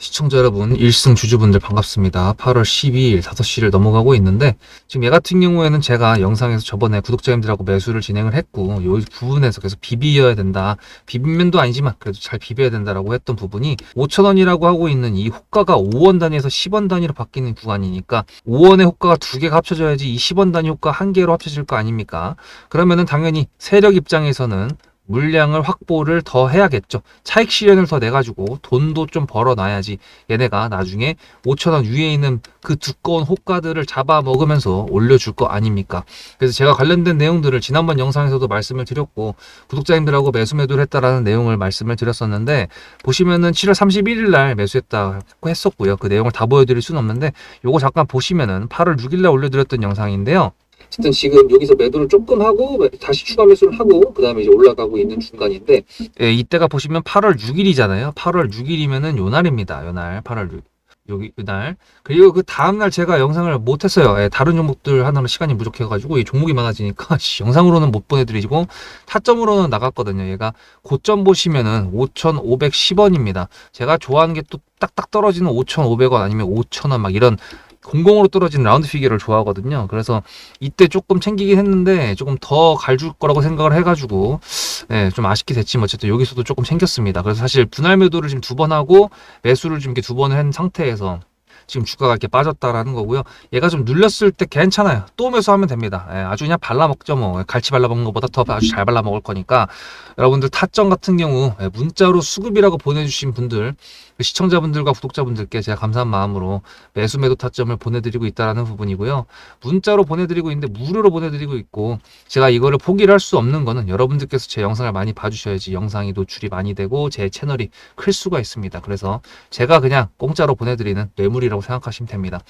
시청자 여러분, 1승 주주분들 반갑습니다. 8월 12일 5시를 넘어가고 있는데, 지금 얘 같은 경우에는 제가 영상에서 저번에 구독자님들하고 매수를 진행을 했고, 요 부분에서 계속 비비어야 된다. 비빔면도 아니지만, 그래도 잘 비벼야 된다라고 했던 부분이, 5천원이라고 하고 있는 이 호가가 5원 단위에서 10원 단위로 바뀌는 구간이니까, 5원의 호가가 두 개가 합쳐져야지 이 10원 단위 호가 한 개로 합쳐질 거 아닙니까? 그러면은 당연히 세력 입장에서는 물량을 확보를 더 해야겠죠. 차익 실현을 더 내가지고 돈도 좀 벌어놔야지 얘네가 나중에 5천원 위에 있는 그 두꺼운 호가들을 잡아먹으면서 올려줄 거 아닙니까? 그래서 제가 관련된 내용들을 지난번 영상에서도 말씀을 드렸고 구독자님들하고 매수 매도를 했다라는 내용을 말씀을 드렸었는데 보시면은 7월 31일 날 매수했다고 했었고요. 그 내용을 다 보여드릴 수는 없는데 요거 잠깐 보시면은 8월 6일 날 올려드렸던 영상인데요. 어쨌든 지금 여기서 매도를 조금 하고 다시 추가 매수를 하고 그 다음에 이제 올라가고 있는 중간인데 예, 이때가 보시면 8월 6일이잖아요. 8월 6일이면은 요 날입니다. 요 날, 8월 6일. 여기 그날 그리고 그 다음날 제가 영상을 못했어요. 예, 다른 종목들 하느라 시간이 부족해가지고 이 종목이 많아지니까 씨, 영상으로는 못 보내드리고 타점으로는 나갔거든요. 얘가 고점 보시면은 5,510원입니다. 제가 좋아하는 게 또 딱딱 떨어지는 5,500원 아니면 5,000원 막 이런 공공으로 떨어진 라운드 피겨를 좋아하거든요. 그래서 이때 조금 챙기긴 했는데 조금 더 갈줄 거라고 생각을 해가지고 네, 좀 아쉽게 됐지만 어쨌든 여기서도 조금 챙겼습니다. 그래서 사실 분할 매도를 지금 두 번 하고 매수를 좀 이렇게 두 번을 한 상태에서 지금 주가가 이렇게 빠졌다라는 거고요. 얘가 좀 눌렸을 때 괜찮아요. 또 매수하면 됩니다. 예, 아주 그냥 발라먹죠 뭐. 갈치 발라먹는 것보다 더 아주 잘 발라먹을 거니까 여러분들 타점 같은 경우 예, 문자로 수급이라고 보내주신 분들 그 시청자분들과 구독자분들께 제가 감사한 마음으로 매수 매도 타점을 보내드리고 있다라는 부분이고요. 문자로 보내드리고 있는데 무료로 보내드리고 있고 제가 이거를 포기를 할 수 없는 거는 여러분들께서 제 영상을 많이 봐주셔야지 영상이 노출이 많이 되고 제 채널이 클 수가 있습니다. 그래서 제가 그냥 공짜로 보내드리는 뇌물이라고 생각하시면 됩니다.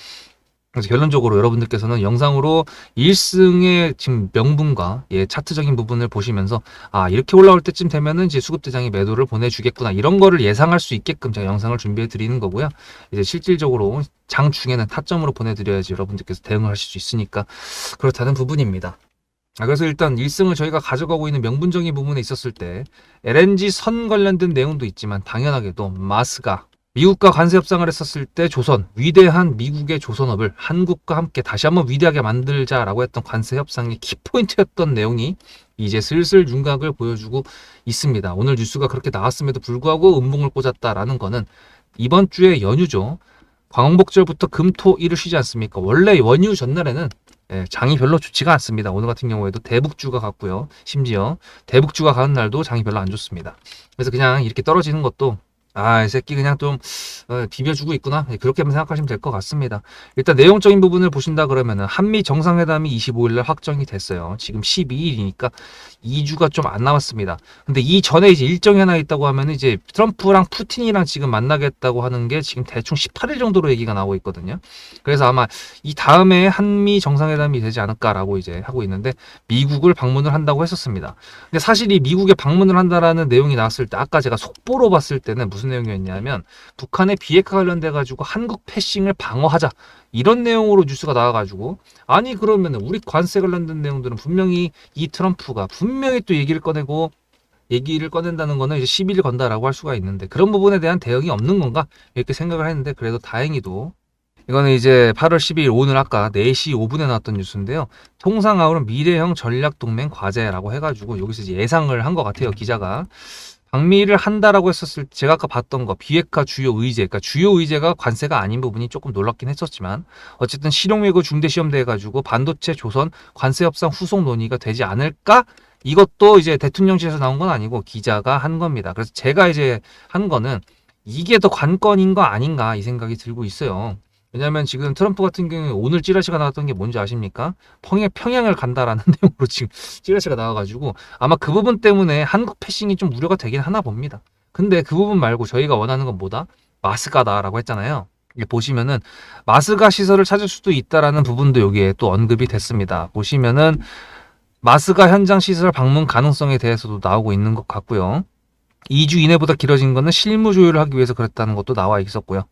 그래서 결론적으로 여러분들께서는 영상으로 1승의 지금 명분과 예, 차트적인 부분을 보시면서 아 이렇게 올라올 때쯤 되면은 이제 수급대장이 매도를 보내주겠구나 이런 거를 예상할 수 있게끔 제가 영상을 준비해 드리는 거고요. 이제 실질적으로 장 중에는 타점으로 보내드려야지 여러분들께서 대응을 하실 수 있으니까 그렇다는 부분입니다. 아, 그래서 일단 1승을 저희가 가져가고 있는 명분적인 부분에 있었을 때 LNG 선 관련된 내용도 있지만 당연하게도 마스가 미국과 관세 협상을 했었을 때 조선 위대한 미국의 조선업을 한국과 함께 다시 한번 위대하게 만들자라고 했던 관세 협상의 키포인트였던 내용이 이제 슬슬 윤곽을 보여주고 있습니다. 오늘 뉴스가 그렇게 나왔음에도 불구하고 음봉을 꽂았다라는 거는 이번 주에 연휴죠. 광복절부터 금토 일을 쉬지 않습니까? 원래 연휴 전날에는 예, 장이 별로 좋지가 않습니다. 오늘 같은 경우에도 대북주가 갔고요. 심지어 대북주가 가는 날도 장이 별로 안 좋습니다. 그래서 그냥 이렇게 떨어지는 것도 아, 이 새끼 그냥 좀 어, 비벼주고 있구나. 예, 그렇게만 생각하시면 될 것 같습니다. 일단 내용적인 부분을 보신다 그러면은 한미 정상회담이 25일 날 확정이 됐어요. 지금 12일이니까 2주가 좀 안 남았습니다. 근데 이 전에 이제 일정이 하나 있다고 하면 이제 트럼프랑 푸틴이랑 지금 만나겠다고 하는 게 지금 대충 18일 정도로 얘기가 나오고 있거든요. 그래서 아마 이 다음에 한미 정상회담이 되지 않을까라고 이제 하고 있는데 미국을 방문을 한다고 했었습니다. 근데 사실 이 미국에 방문을 한다라는 내용이 나왔을 때 아까 제가 속보로 봤을 때는 무슨 내용이었냐면 북한의 비핵화 관련돼 가지고 한국 패싱을 방어하자 이런 내용으로 뉴스가 나와가지고 아니 그러면 우리 관세 관련된 내용들은 분명히 이 트럼프가 분명히 또 얘기를 꺼내고 얘기를 꺼낸다는 거는 이제 시비를 건다라고 할 수가 있는데 그런 부분에 대한 대응이 없는 건가 이렇게 생각을 했는데 그래도 다행히도 이거는 이제 8월 12일 오늘 아까 4시 5분에 나왔던 뉴스인데요. 통상아우는 미래형 전략동맹 과제라고 해가지고 여기서 이제 예상을 한 것 같아요 기자가. 방미를 한다라고 했었을 때 제가 아까 봤던 거 비핵화 주요 의제, 그러니까 주요 의제가 관세가 아닌 부분이 조금 놀랍긴 했었지만 어쨌든 실용외교 중대 시험대 해가지고 반도체 조선 관세 협상 후속 논의가 되지 않을까? 이것도 이제 대통령실에서 나온 건 아니고 기자가 한 겁니다. 그래서 제가 이제 한 거는 이게 더 관건인 거 아닌가 이 생각이 들고 있어요. 왜냐하면 지금 트럼프 같은 경우에 오늘 찌라시가 나왔던 게 뭔지 아십니까? 평양, 평양을 간다라는 내용으로 지금 찌라시가 나와가지고 아마 그 부분 때문에 한국 패싱이 좀 우려가 되긴 하나 봅니다. 근데 그 부분 말고 저희가 원하는 건 뭐다? 마스가다라고 했잖아요. 보시면은 마스가 시설을 찾을 수도 있다라는 부분도 여기에 또 언급이 됐습니다. 보시면은 마스가 현장 시설 방문 가능성에 대해서도 나오고 있는 것 같고요. 2주 이내보다 길어진 거는 실무 조율을 하기 위해서 그랬다는 것도 나와 있었고요.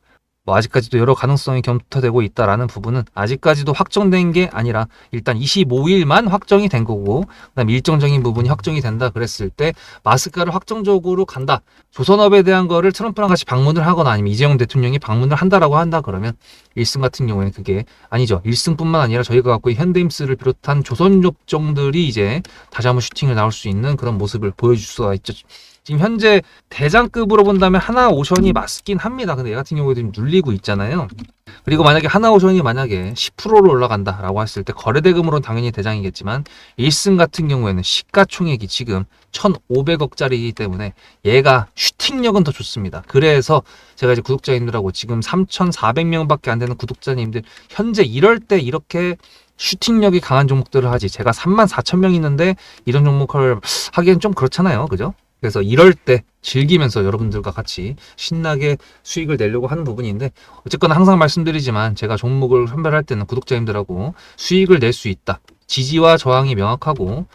뭐 아직까지도 여러 가능성이 검토되고 있다라는 부분은 아직까지도 확정된 게 아니라 일단 25일만 확정이 된 거고 그다음 일정적인 부분이 확정이 된다 그랬을 때 마스크를 확정적으로 간다. 조선업에 대한 거를 트럼프랑 같이 방문을 하거나 아니면 이재용 대통령이 방문을 한다라고 한다 그러면 1승 같은 경우에는 그게 아니죠. 1승뿐만 아니라 저희가 갖고 있는 현대임스를 비롯한 조선 업종들이 이제 다시 한번 슈팅을 나올 수 있는 그런 모습을 보여줄 수가 있죠 지금 현재 대장급으로 본다면 하나 오션이 맞긴 합니다. 근데 얘 같은 경우에도 지금 눌리고 있잖아요. 그리고 만약에 하나 오션이 만약에 10%로 올라간다라고 했을 때 거래대금으로는 당연히 대장이겠지만 1승 같은 경우에는 시가총액이 지금 1,500억짜리이기 때문에 얘가 슈팅력은 더 좋습니다. 그래서 제가 이제 구독자님들하고 지금 3,400명밖에 안 되는 구독자님들 현재 이럴 때 이렇게 슈팅력이 강한 종목들을 하지 제가 3만 4천 명 있는데 이런 종목을 하기엔 좀 그렇잖아요. 그죠? 그래서 이럴 때 즐기면서 여러분들과 같이 신나게 수익을 내려고 하는 부분인데 어쨌거나 항상 말씀드리지만 제가 종목을 선별할 때는 구독자님들하고 수익을 낼 수 있다. 지지와 저항이 명확하고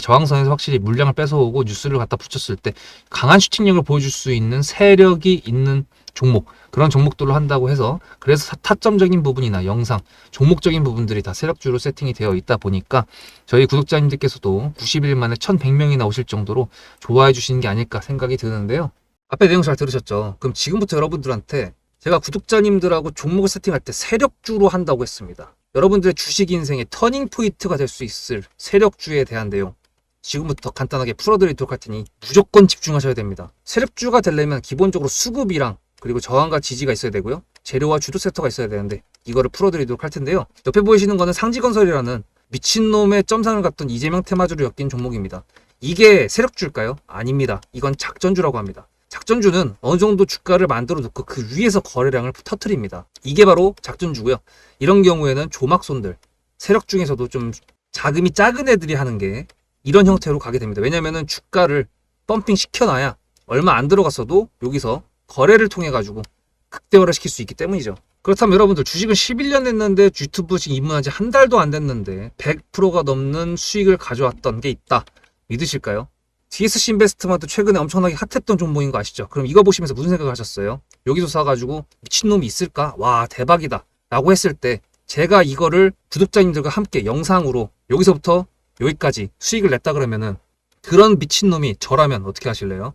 저항선에서 확실히 물량을 뺏어오고 뉴스를 갖다 붙였을 때 강한 슈팅력을 보여줄 수 있는 세력이 있는 종목 그런 종목들로 한다고 해서 그래서 타점적인 부분이나 영상 종목적인 부분들이 다 세력주로 세팅이 되어 있다 보니까 저희 구독자님들께서도 90일 만에 1100명이나 오실 정도로 좋아해 주시는 게 아닐까 생각이 드는데요. 앞에 내용 잘 들으셨죠? 그럼 지금부터 여러분들한테 제가 구독자님들하고 종목을 세팅할 때 세력주로 한다고 했습니다. 여러분들의 주식 인생의 터닝 포인트가 될 수 있을 세력주에 대한 내용 지금부터 간단하게 풀어드리도록 할 테니 무조건 집중하셔야 됩니다. 세력주가 되려면 기본적으로 수급이랑 그리고 저항과 지지가 있어야 되고요. 재료와 주도 섹터가 있어야 되는데 이거를 풀어드리도록 할 텐데요. 옆에 보이시는 거는 상지건설이라는 미친놈의 점상을 갖던 이재명 테마주를 엮인 종목입니다. 이게 세력주일까요? 아닙니다. 이건 작전주라고 합니다. 작전주는 어느 정도 주가를 만들어 놓고 그 위에서 거래량을 터트립니다. 이게 바로 작전주고요. 이런 경우에는 조막손들, 세력 중에서도 좀 자금이 작은 애들이 하는 게 이런 형태로 가게 됩니다. 왜냐면은 주가를 펌핑 시켜놔야 얼마 안 들어갔어도 여기서 거래를 통해 가지고 극대화를 시킬 수 있기 때문이죠. 그렇다면 여러분들 주식은 11년 했는데 유튜브 지금 입문한 지 한 달도 안 됐는데 100%가 넘는 수익을 가져왔던 게 있다. 믿으실까요? TSC 인베스트먼트 최근에 엄청나게 핫했던 종목인 거 아시죠? 그럼 이거 보시면서 무슨 생각을 하셨어요? 여기서 사가지고 미친놈이 있을까? 와 대박이다 라고 했을 때 제가 이거를 구독자님들과 함께 영상으로 여기서부터 여기까지 수익을 냈다 그러면은 그런 미친놈이 저라면 어떻게 하실래요?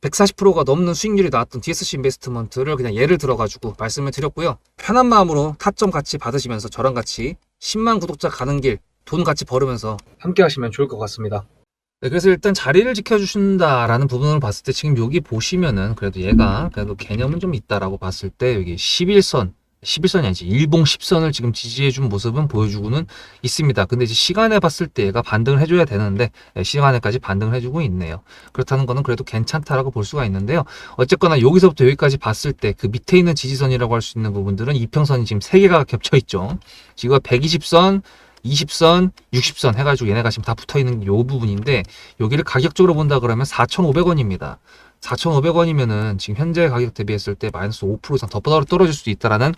140%가 넘는 수익률이 나왔던 DSC 인베스트먼트를 그냥 예를 들어가지고 말씀을 드렸고요. 편한 마음으로 타점 같이 받으시면서 저랑 같이 10만 구독자 가는 길 돈 같이 벌으면서 함께 하시면 좋을 것 같습니다. 네, 그래서 일단 자리를 지켜주신다라는 부분을 봤을 때 지금 여기 보시면은 그래도 얘가 그래도 개념은 좀 있다라고 봤을 때 여기 11선 11선이 아니지 일봉 10선을 지금 지지해준 모습은 보여주고는 있습니다. 근데 이제 시간에 봤을 때 얘가 반등을 해줘야 되는데 예, 시간에까지 반등을 해주고 있네요. 그렇다는 거는 그래도 괜찮다라고 볼 수가 있는데요. 어쨌거나 여기서부터 여기까지 봤을 때 그 밑에 있는 지지선이라고 할 수 있는 부분들은 이평선이 지금 3개가 겹쳐 있죠. 지금 120선 20선, 60선 해가지고 얘네가 지금 다 붙어 있는 요 부분인데 여기를 가격적으로 본다 그러면 4,500원입니다. 4,500원이면은 지금 현재 가격 대비했을 때 마이너스 5% 이상 더 떨어질 수도 있다라는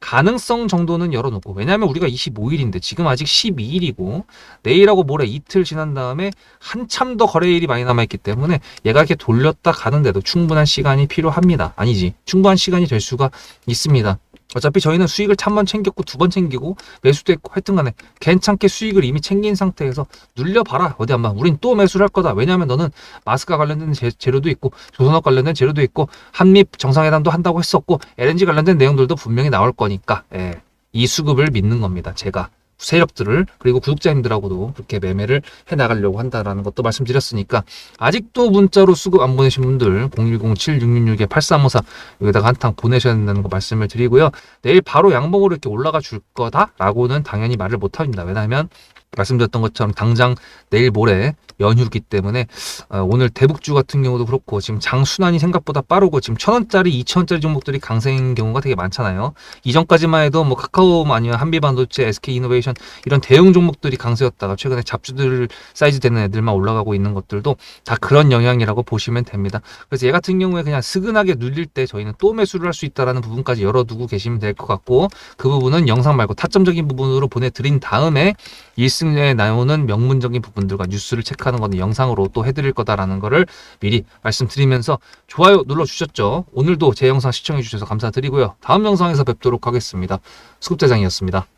가능성 정도는 열어놓고 왜냐하면 우리가 25일인데 지금 아직 12일이고 내일하고 모레 이틀 지난 다음에 한참 더 거래일이 많이 남아있기 때문에 얘가 이렇게 돌렸다 가는데도 충분한 시간이 필요합니다. 아니지 충분한 시간이 될 수가 있습니다. 어차피 저희는 수익을 한번 챙겼고 두 번 챙기고 매수도 했고 하여튼 간에 괜찮게 수익을 이미 챙긴 상태에서 눌려봐라. 어디 한번. 우린 또 매수를 할 거다. 왜냐하면 너는 마스크 관련된 재, 재료도 있고 조선업 관련된 재료도 있고 한미 정상회담도 한다고 했었고 LNG 관련된 내용들도 분명히 나올 거니까. 예, 이 수급을 믿는 겁니다. 제가 세력들을 그리고 구독자님들하고도 그렇게 매매를 해 나가려고 한다라는 것도 말씀드렸으니까 아직도 문자로 수급 안 보내신 분들 010-7666-8354 여기다가 한탕 보내셔야 된다는 거 말씀을 드리고요. 내일 바로 양봉으로 이렇게 올라가 줄 거다라고는 당연히 말을 못 합니다. 왜냐하면 말씀드렸던 것처럼 당장 내일 모레 연휴기 때문에 어, 오늘 대북주 같은 경우도 그렇고 지금 장순환이 생각보다 빠르고 지금 천 원짜리, 이천 원짜리 종목들이 강세인 경우가 되게 많잖아요. 이전까지만 해도 뭐 카카오 아니면 한비반도체, SK 이노베이션 이런 대형 종목들이 강세였다가 최근에 잡주들 사이즈 되는 애들만 올라가고 있는 것들도 다 그런 영향이라고 보시면 됩니다. 그래서 얘 같은 경우에 그냥 스근하게 눌릴 때 저희는 또 매수를 할 수 있다라는 부분까지 열어두고 계시면 될 것 같고 그 부분은 영상 말고 타점적인 부분으로 보내드린 다음에 1승에 나오는 명문적인 부분들과 뉴스를 체크하는 거는 영상으로 또 해드릴 거다라는 거를 미리 말씀드리면서 좋아요 눌러주셨죠? 오늘도 제 영상 시청해주셔서 감사드리고요. 다음 영상에서 뵙도록 하겠습니다. 수급대장이었습니다.